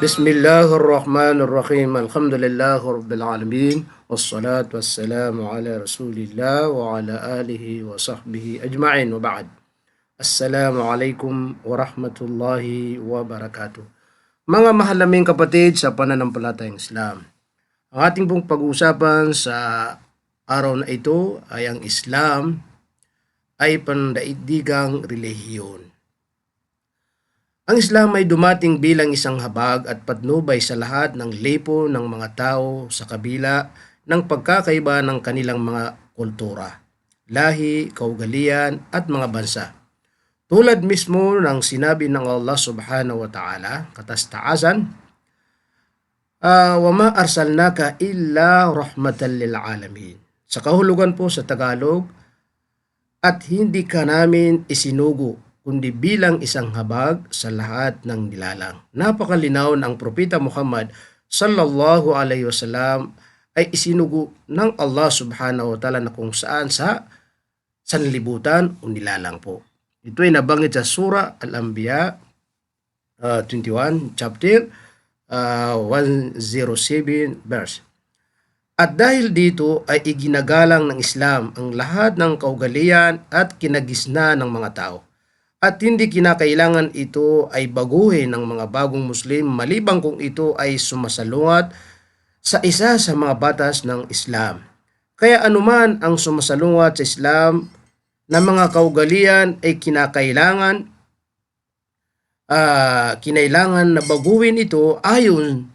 أصل حياتي قرآن بسم الله الرحمن الرحيم الحمد لله رب العالمين والصلاة والسلام على رسول الله وعلى آله وصحبه أجمعين وبعد السلام عليكم ورحمة الله وبركاته Mga mahal naming kapatid sa pananampalatayang Islam, ang ating pong pag-uusapan sa araw na ito ay ang Islam ay pandaigdigang relihiyon. Ang Islam ay dumating bilang isang habag at patnubay sa lahat ng lepo ng mga tao sa kabila ng pagkakaiba ng kanilang mga kultura, lahi, kaugalian at mga bansa. Tulad mismo ng sinabi ng Allah subhanahu wa ta'ala, katastaasan, uh, وَمَا أَرْسَلْنَاكَ إِلَّا رَحْمَةً لِلْعَالَمِينَ Sa kahulugan po sa Tagalog, at hindi ka namin isinugo kundi bilang isang habag sa lahat ng nilalang. Napakalinaw ng Propeta Muhammad sallallahu alaihi wasallam ay isinugo ng Allah subhanahu wa ta'ala na kung saan sa sanlibutan o nilalang po. Ito ay nabanggit sa Surah Al-Anbiya uh, 21 chapter uh, 107 verse. At dahil dito ay iginagalang ng Islam ang lahat ng kaugalian at kinagisna ng mga tao. At hindi kinakailangan ito ay baguhin ng mga bagong Muslim malibang kung ito ay sumasalungat sa isa sa mga batas ng Islam. Kaya anuman ang sumasalungat sa Islam na mga kaugalian ay kinakailangan uh, kinailangan na baguhin ito ayon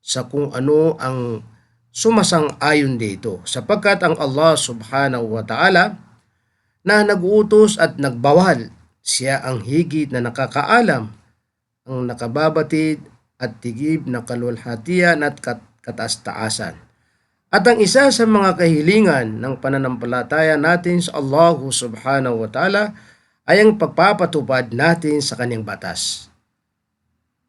sa kung ano ang sumasang-ayon dito sapagkat ang Allah subhanahu wa ta'ala na naguutos at nagbawal siya ang higit na nakakaalam ang nakababatid at tigib na kalulhatian at kat kataas-taasan. At ang isa sa mga kahilingan ng pananampalataya natin sa Allah subhanahu wa ta'ala ay ang pagpapatupad natin sa kanyang batas.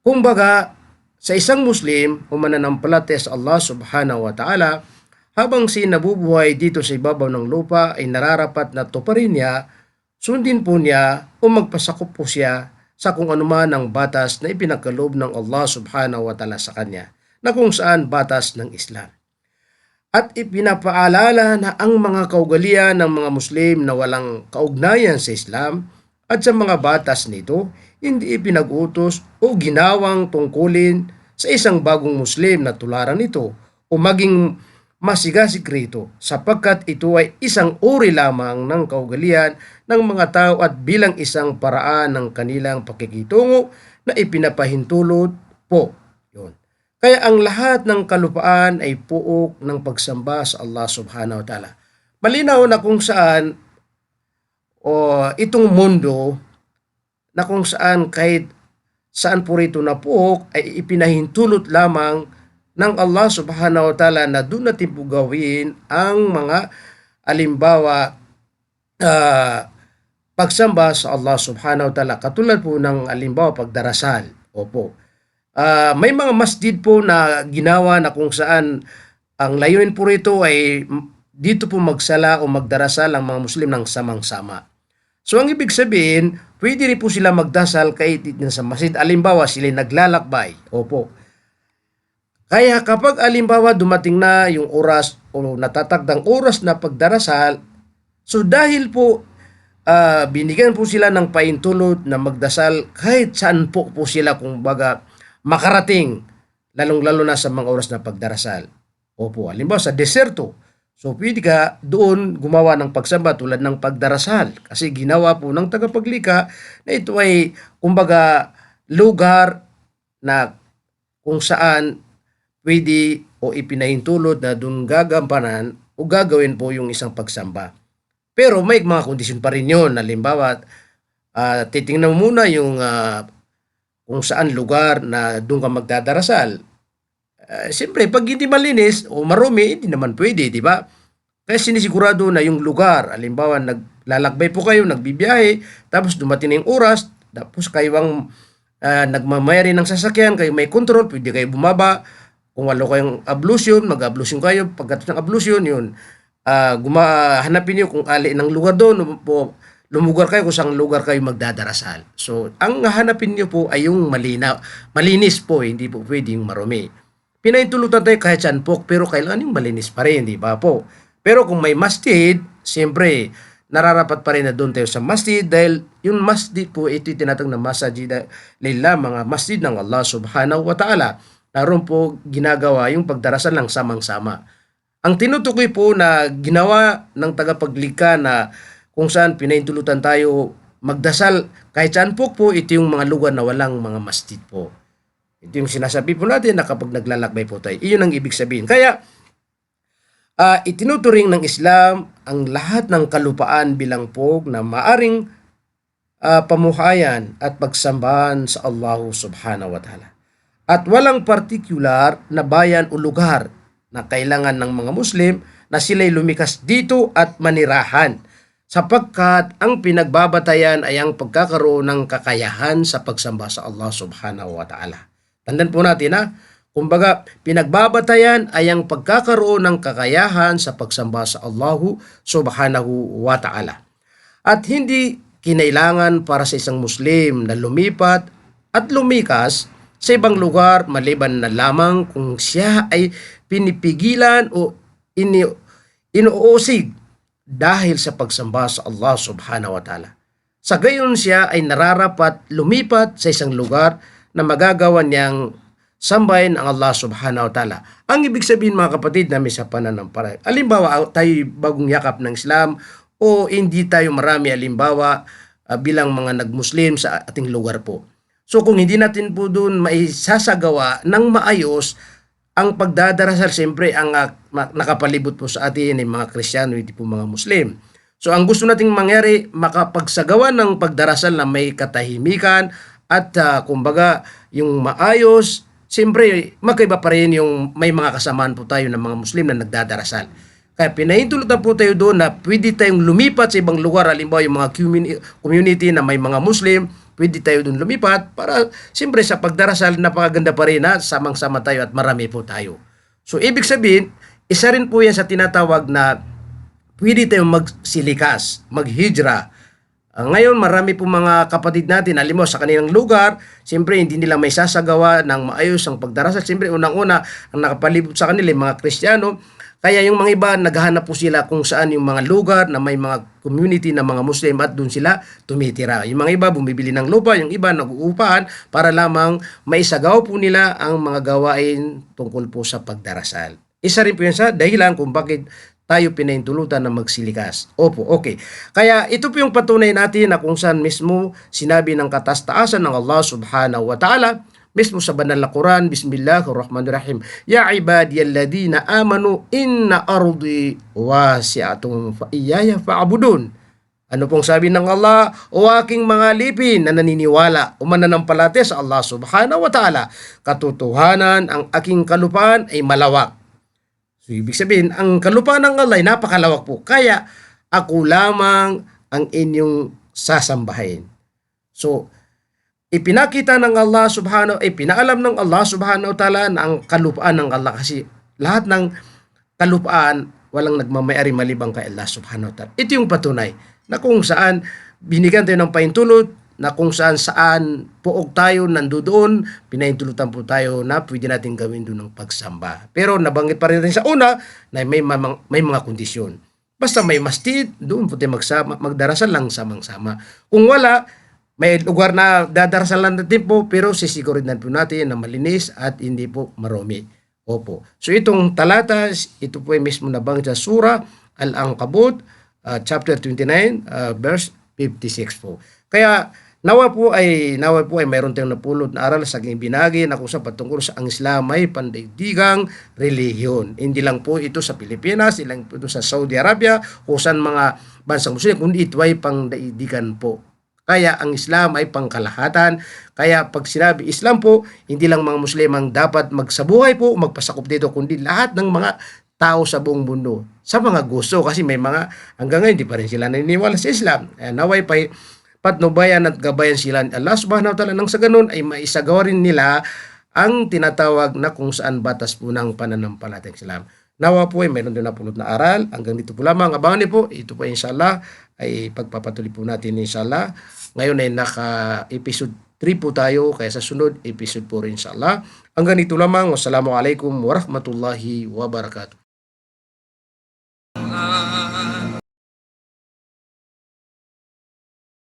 Kumbaga, sa isang Muslim o mananampalataya sa Allah subhanahu wa ta'ala, habang si nabubuhay dito sa ibabaw ng lupa ay nararapat na tuparin niya, sundin po niya o magpasakop po siya sa kung anuman ang batas na ipinagkaloob ng Allah subhanahu wa ta'ala sa kanya na kung saan batas ng Islam. At ipinapaalala na ang mga kaugalian ng mga Muslim na walang kaugnayan sa Islam at sa mga batas nito hindi ipinag-utos o ginawang tungkulin sa isang bagong Muslim na tularan nito o maging masigasig rito sapagkat ito ay isang uri lamang ng kaugalian ng mga tao at bilang isang paraan ng kanilang pakikitungo na ipinapahintulot po. Yun. Kaya ang lahat ng kalupaan ay puok ng pagsamba sa Allah subhanahu wa ta'ala. Malinaw na kung saan o itong mundo na kung saan kahit saan po rito na puok ay ipinahintulot lamang ng Allah subhanahu wa ta'ala na doon natin po gawin ang mga alimbawa uh, pagsamba sa Allah subhanahu wa ta'ala. Katulad po ng alimbawa pagdarasal. Opo uh, may mga masjid po na ginawa na kung saan ang layunin po rito ay dito po magsala o magdarasal ang mga Muslim ng samang-sama. So ang ibig sabihin, pwede rin po sila magdasal kahit sa masjid. Alimbawa, sila naglalakbay. Opo. Kaya kapag alimbawa dumating na yung oras o natatagdang oras na pagdarasal, so dahil po uh, binigyan po sila ng paintulot na magdasal kahit saan po po sila kung baga makarating, lalong-lalo na sa mga oras na pagdarasal. Opo, halimbawa sa deserto, so pwede ka doon gumawa ng pagsamba tulad ng pagdarasal. Kasi ginawa po ng tagapaglika na ito ay kumbaga lugar na kung saan pwede o ipinahintulot na doon gagampanan o gagawin po yung isang pagsamba. Pero may mga kondisyon pa rin yun. Halimbawa, uh, titingnan mo muna yung uh, kung saan lugar na doon ka magdadarasal. Uh, Siyempre, pag hindi malinis o marumi, hindi naman pwede, di ba? Kaya sinisigurado na yung lugar, alimbawa, naglalakbay po kayo, nagbibiyahe, tapos dumating na yung oras, tapos kayo ang uh, nagmamayari ng sasakyan, kayo may control, pwede kayo bumaba. Kung walo kayong ablution, mag-ablution kayo. Pagkatapos ng ablution, yun, uh, guma, hanapin niyo kung ali ng lugar doon, po, lumugar kayo kung saan lugar kayo magdadarasal. So, ang hanapin niyo po ay yung malinaw, malinis po, hindi po pwedeng marumi. Pinaintulutan tayo kahit saan po, pero kailangan yung malinis pa rin, di ba po? Pero kung may masjid, siyempre, nararapat pa rin na doon tayo sa masjid dahil yung masjid po, ito yung tinatag na masjid lillah, mga masjid ng Allah subhanahu wa ta'ala. Naroon po ginagawa yung pagdarasal ng samang-sama. Ang tinutukoy po na ginawa ng tagapaglikha na kung saan pinaintulutan tayo magdasal kahit saan po po, ito yung mga lugar na walang mga masjid po. Ito yung sinasabi po natin na kapag naglalakbay po tayo. Iyon ang ibig sabihin. Kaya, ah itinuturing ng Islam ang lahat ng kalupaan bilang po na maaring ah, pamuhayan at pagsambahan sa Allah subhanahu wa ta'ala. At walang particular na bayan o lugar na kailangan ng mga Muslim na sila'y lumikas dito at manirahan sapagkat ang pinagbabatayan ay ang pagkakaroon ng kakayahan sa pagsamba sa Allah subhanahu wa ta'ala. Tandaan po natin ha, kumbaga pinagbabatayan ay ang pagkakaroon ng kakayahan sa pagsamba sa Allah subhanahu wa ta'ala. At hindi kinailangan para sa isang Muslim na lumipat at lumikas sa ibang lugar maliban na lamang kung siya ay pinipigilan o ini inuusig dahil sa pagsamba sa Allah subhanahu wa ta'ala. Sa gayon siya ay nararapat lumipat sa isang lugar na magagawa niyang sambahin ang Allah subhanahu wa ta'ala. Ang ibig sabihin mga kapatid namin sa pananampalataya. Alimbawa tayo bagong yakap ng Islam o hindi tayo marami alimbawa ah, bilang mga nagmuslim sa ating lugar po. So kung hindi natin po doon maisasagawa ng maayos ang pagdadarasal, siyempre ang ma- nakapalibot po sa atin ay mga Kristiyano, hindi po mga Muslim. So ang gusto nating mangyari, makapagsagawa ng pagdarasal na may katahimikan at ah, kumbaga yung maayos, siyempre magkaiba pa rin yung may mga kasamaan po tayo ng mga Muslim na nagdadarasal. Kaya pinahintulutan po tayo doon na pwede tayong lumipat sa ibang lugar, halimbawa yung mga communi- community na may mga Muslim, pwede tayo doon lumipat para siyempre sa pagdarasal napakaganda pa rin na samang-sama tayo at marami po tayo. So ibig sabihin, isa rin po yan sa tinatawag na pwede tayong magsilikas, maghijra. Ah, ngayon, marami po mga kapatid natin, alam mo, sa kanilang lugar, siyempre hindi nila may sasagawa ng maayos ang pagdarasal. Siyempre, unang-una, ang nakapalibot sa kanila, mga Kristiyano, kaya yung mga iba, naghahanap po sila kung saan yung mga lugar na may mga community na mga Muslim at doon sila tumitira. Yung mga iba, bumibili ng lupa, yung iba, nag-uupahan para lamang maisagaw po nila ang mga gawain tungkol po sa pagdarasal. Isa rin po yan sa dahilan kung bakit tayo pinaintulutan na magsilikas. Opo, okay. Kaya ito po yung patunay natin na kung saan mismo sinabi ng katastaasan ng Allah subhanahu wa ta'ala mismo sa banal na Quran, Bismillahirrahmanirrahim. Ya ibadiyalladina amanu inna ardi wasi'atun fa iyaya fa'budun. Ano pong sabi ng Allah? O aking mga lipin na naniniwala o mananampalate sa Allah subhanahu wa ta'ala, katotohanan ang aking kalupaan ay malawak. So, ibig sabihin, ang kalupaan ng Allah ay napakalawak po. Kaya, ako lamang ang inyong sasambahin. So, ipinakita ng Allah subhanahu, ipinaalam ng Allah subhanahu wa ta'ala na ang kalupaan ng Allah kasi lahat ng kalupaan walang nagmamayari malibang kay Allah subhanahu wa ta'ala. Ito yung patunay na kung saan binigyan tayo ng paintulot na kung saan saan puog tayo nandoon, pinaintulutan po tayo na pwede natin gawin doon ng pagsamba. Pero nabanggit pa rin natin sa una na may, mamang, may mga kondisyon. Basta may masjid, doon po tayo magsama, magdarasal lang samang-sama. Kung wala, may lugar na dadarasalan natin po, pero sisigurin po natin na malinis at hindi po marumi. Opo. So itong talata, ito po ay mismo nabanggit sa Surah Al-Ankabut, uh, chapter 29, uh, verse 56 po. Kaya nawa po ay nawa po ay mayroon tayong napulot na aral sa aking binagi na kung sa patungkol sa ang Islam ay pandaigdigang relihiyon. Hindi lang po ito sa Pilipinas, hindi lang po ito sa Saudi Arabia, o saan mga bansang Muslim, kundi ito ay pangdaigdigan po. Kaya ang Islam ay pangkalahatan. Kaya pag sinabi Islam po, hindi lang mga Muslim ang dapat magsabuhay po, magpasakop dito, kundi lahat ng mga tao sa buong mundo sa mga gusto kasi may mga hanggang ngayon hindi pa rin sila naniniwala sa Islam. Eh, naway pa patnubayan at gabayan sila ni Allah subhanahu wa ta'ala nang sa ganun ay maisagawa rin nila ang tinatawag na kung saan batas po ng pananampalatayang Islam. Nawa po ay mayroon din napulot na aral. Hanggang dito po lamang. Abangan niyo po. Ito po inshallah ay pagpapatuloy po natin inshallah. Ngayon ay naka-episode 3 po tayo. Kaya sa sunod, episode 4 inshallah. Hanggang dito lamang. Wassalamualaikum warahmatullahi wabarakatuh.